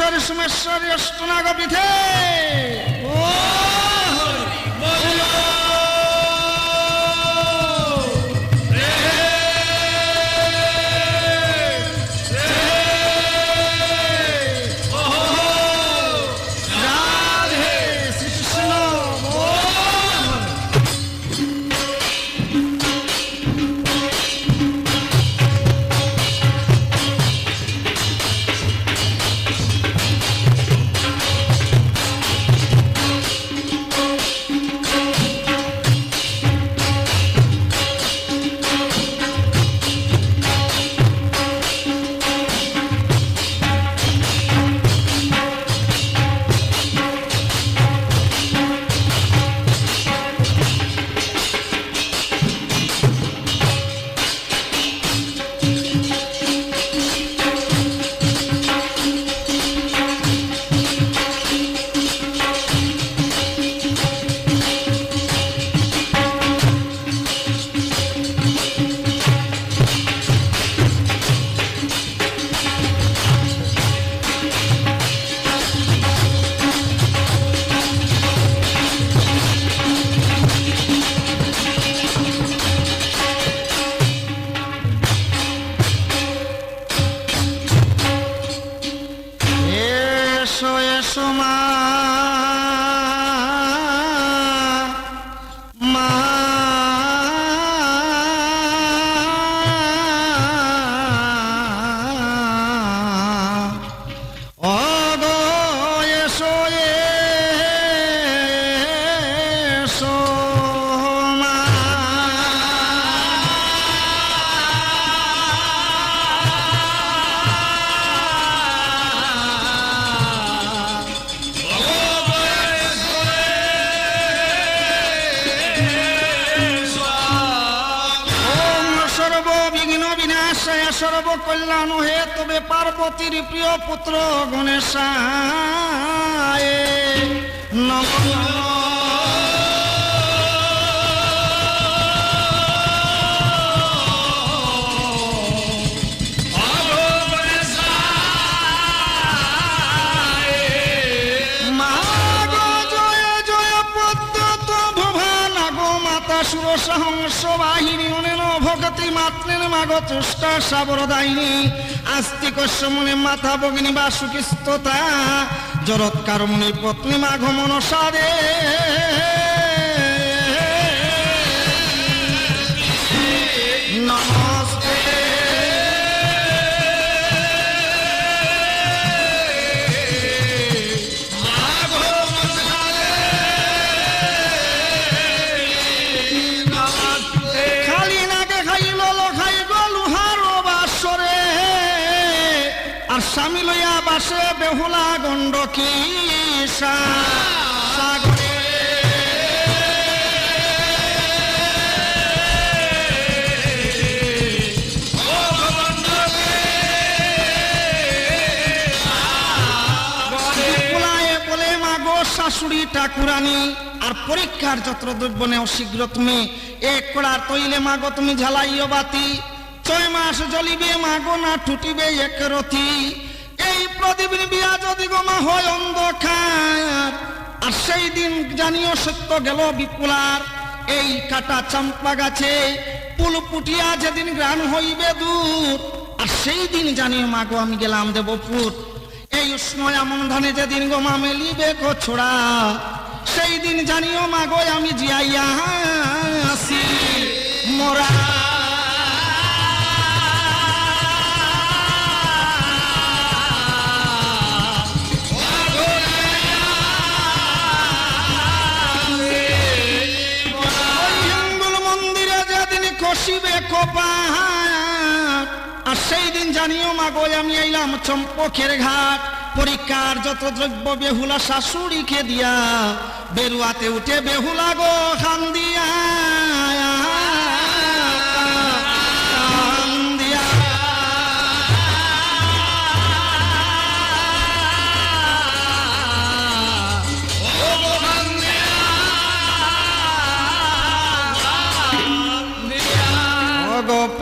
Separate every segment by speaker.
Speaker 1: মহেশ্বরী সুমেশ্বরী অষ্টনাগ পিঠে রাধে কল্যাণ হে তবে পার্বতীর প্রিয় পুত্র গণেশায়। নম মাগ তুষ্টা সাবরদায়িনী। আস্তিক মনে মাথা ভগিনী বাসুকিস্ততা জরৎকার মুনি পত্নী মাঘ মনসাদে নমস্তে বাসে বেহুলা গণ্ডকী সাগরে। শাশুড়ি ঠাকুরানি, আর পরীক্ষার যত্র দ্রব্য নেও শীঘ্র তুমি। এক কড়ার তৈলে মাগো তুমি ঝালাইও বাতি। ছয় মাস জ্বলিবে মাগো না টুটিবে এক রথি প্রদীপের বিয়া যদি হয় অন্ধকার। আর সেই দিন জানিও সত্য গেল বিপুলার। এই কাটা চাম্পা গাছে পুল পুটিয়া যেদিন গ্রাণ হইবে দূর। আর সেই দিন জানিও মাগো আমি গেলাম দেবপুর। এই উষ্ণ এমন যেদিন গো মা মেলিবে গো ছোড়া সেই দিন জানিও, মা গো, আমি জিয়াইয়া আসি। মোরা কপাট আর সেই দিন জানিও মা ঘাট। পরীক্ষার যত দ্রব্য বেহুলা শাশুড়িকে দিয়া, বেরুয়াতে উঠে বেহুলা গো খান গো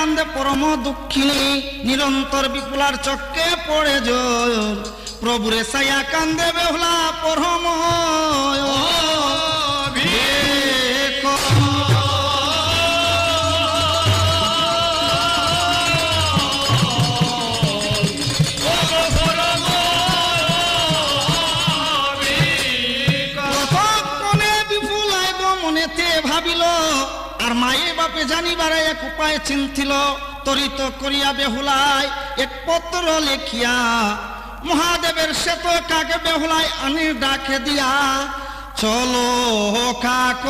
Speaker 1: খান্দে পরম দুঃখিনী নিরন্তর বিপুলার চক্কে পড়ে জোর প্রভুরে সায়া কান্দে বেহুলা পরম মায়ে বাপে জানিবার এক উপায় চিন্তিল, তরিত করিয়া বেহুলায় এক পত্র লেখিয়া, মহাদেবের শ্বেত কাকে বেহুলায় আনি ডাকে দিয়া, চলো কাক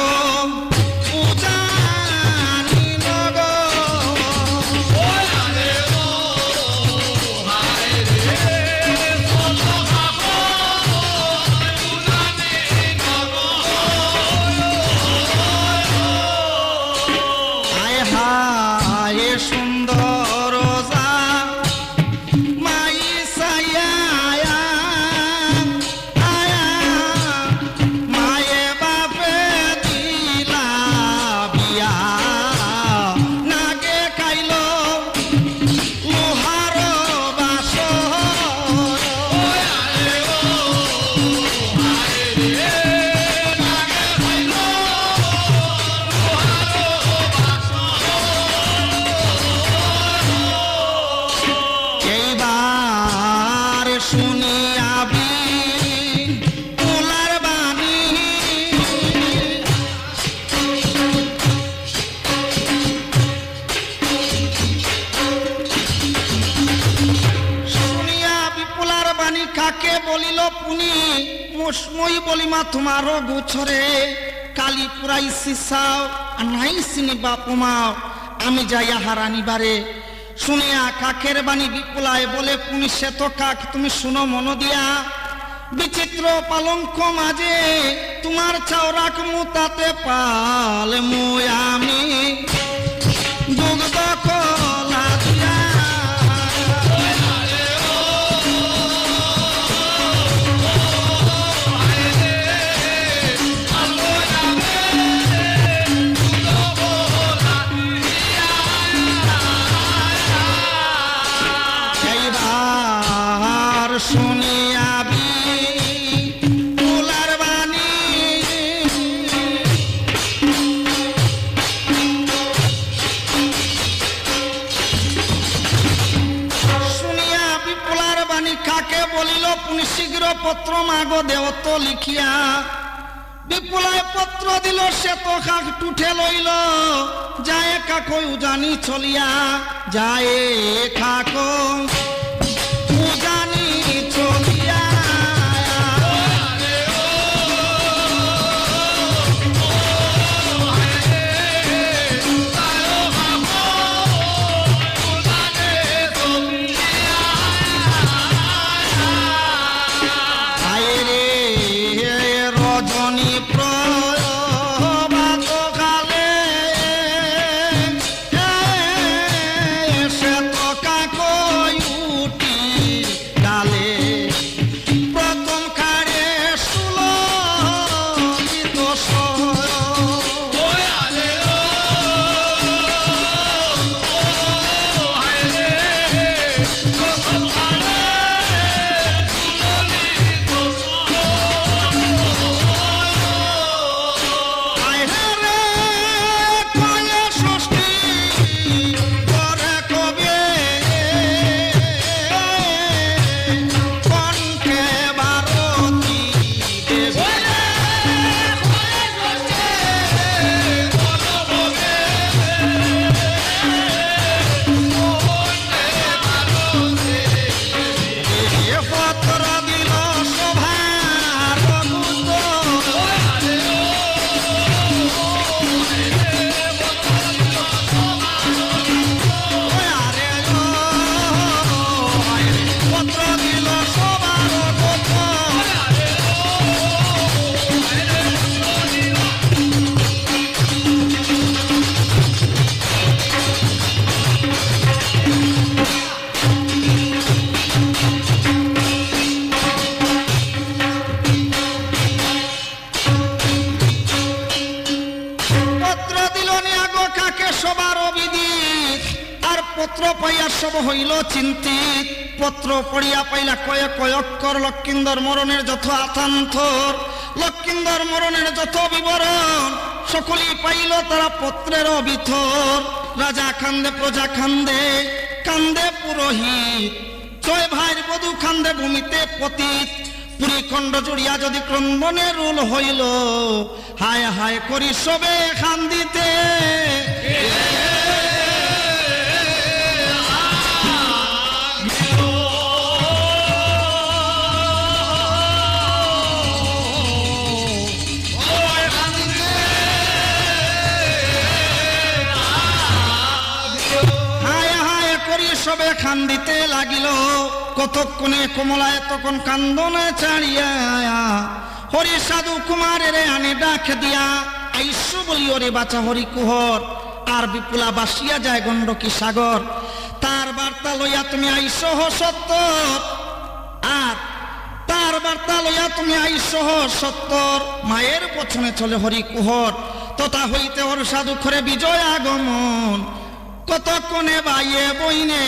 Speaker 1: নাই বাপ বাপুমাও আমি যাইয়া হারানিবারে শুনিয়া কাকের বাণী বিপুলায় বলে, পুনি শ্বেত কাক, তুমি শুনো মন দিয়া। বিচিত্র পালঙ্ক মাঝে, তোমার চাওরাক মুতাতে পাল মুয়ামি আমি। পত্র মাগো দেওত লিখিয়া। বিপুলায় পত্র দিল, সে তো কাক টুঠে লইল। যায় কাকই উজানি চলিয়া, যায় কাক উজানি হইল চিন্তিত। পত্র পড়িয়া পাইলা কয়েক কয়ক্কর লক্ষিন্দর মরণের যত আথান্থর লক্ষিন্দর মরণের যত বিবরণ, সকলেই পাইল তারা পত্রের অবিথর। রাজা খান্দে, প্রজা খান্দে, কান্দে পুরোহিত। ছয় ভাইয়ের বধু খান্দে ভূমিতে পতিত। পুরী খণ্ড জুড়িয়া যদি ক্রন্দনের রুল হইল, হায় হায় করি সবে খান্দিতে। সবে খান্দিতে লাগিল। কতক্ষণে কমলায় তখন কান্দনে ছাড়িয়া হরি সাধু কুমারের আনে ডাক দিয়া, আইসু বলি ওরে বাঁচা হরি কুহর, আর বিপুলা বাসিয়া যায় গণ্ডকী সাগর। তার বার্তা লইয়া তুমি আইস সত্তর। আর তার বার্তা লইয়া তুমি আইসহ সত্তর। মায়ের পছনে চলে হরি কুহর, তথা হইতে ওর সাধু করে বিজয় আগমন। কতক্ষণে বাইয়ে বইনে?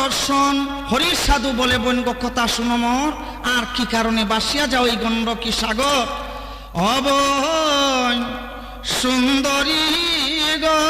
Speaker 1: দর্শন? হরি সাধু বলে বোন গো কথা শুনো মোর। আর কি কারণে বাসিয়া যাও এই গণ্ডকী সাগর? অবন সুন্দরী গো।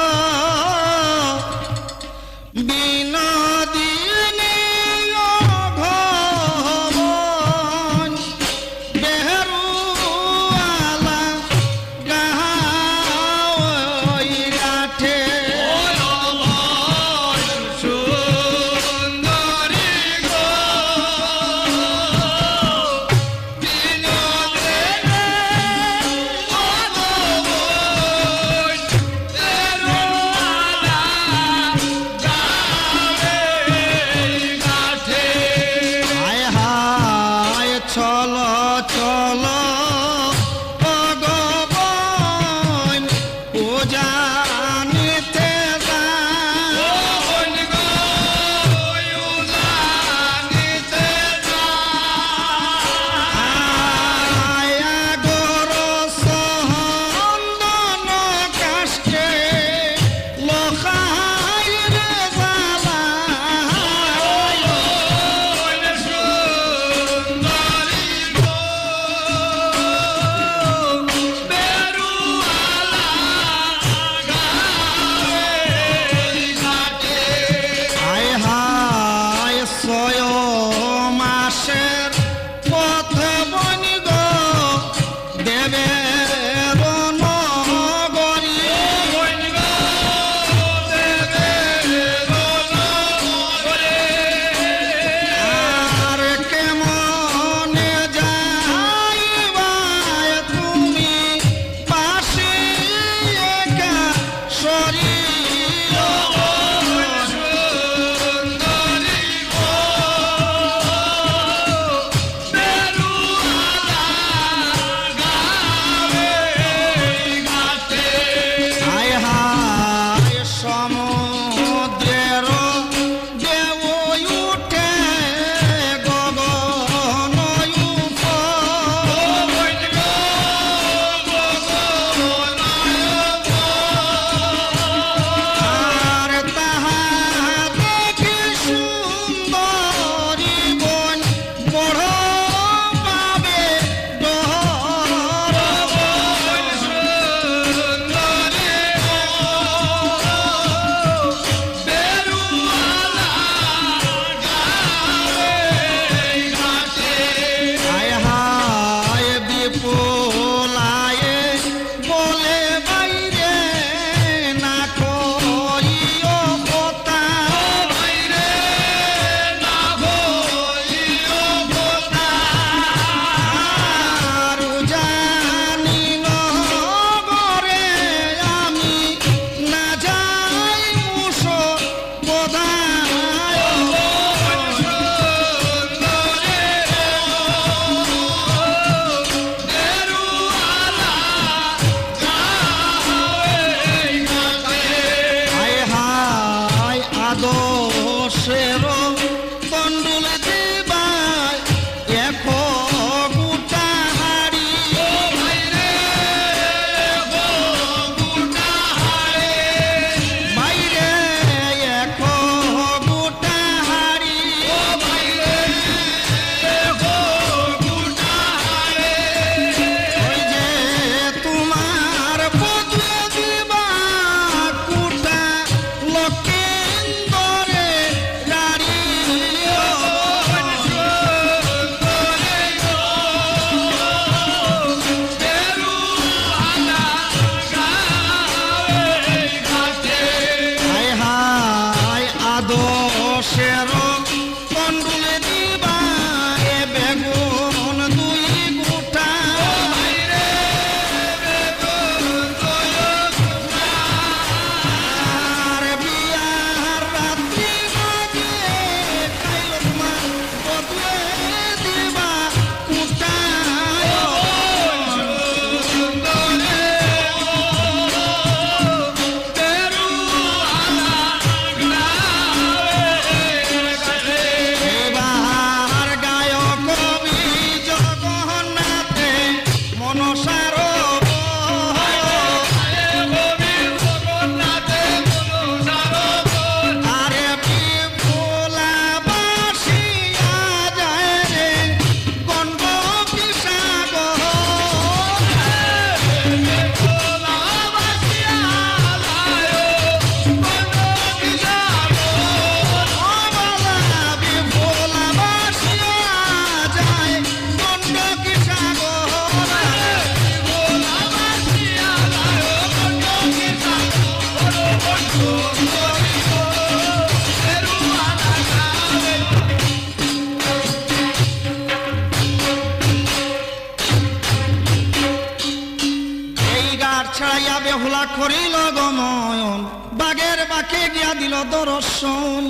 Speaker 1: করিল গময়ন বাগের বাকে গিয়া দিল দর্শন।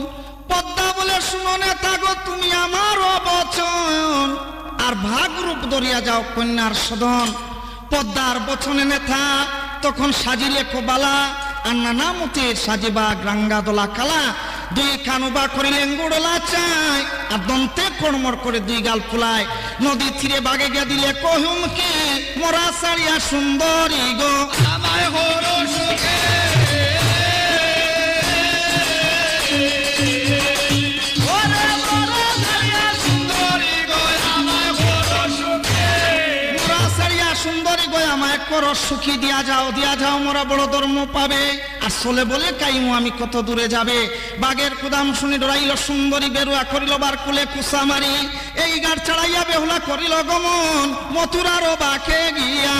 Speaker 1: পদ্মা বলে, শুনো না গো, তুমি আমার অবচন আর ভাগ রূপ দরিয়া যাও কন্যার সদন। পদ্মার বচনে নেথা তখন সাজিলে কোবালা আর নানা মতে সাজিবা গ্রাঙ্গা দোলা কালা। দুই কানুবা করিলেন গুড়লা চাই আর দন্তে কড়মর করে দুই গাল ফুলায়। নদী তীরে বাগে গিয়া দিলে কহুম কি মোরা সারিয়া সুন্দরী গো।
Speaker 2: আমায় হলো সুখে।
Speaker 1: কর, সুখী দিয়া যাও দিয়া যাও, মোরা বড় ধর্ম পাবে। আসলে বলে কাইমু, আমি কত দূরে যাবে? বাঘের কুদাম শুনি ডরাইল, সুন্দরী বেরুয়া করিল বার কুলে কুসা মারি। এই গাড় চড়াইয়া বেহুলা করিল গমন, মথুরারও বাকে গিয়া।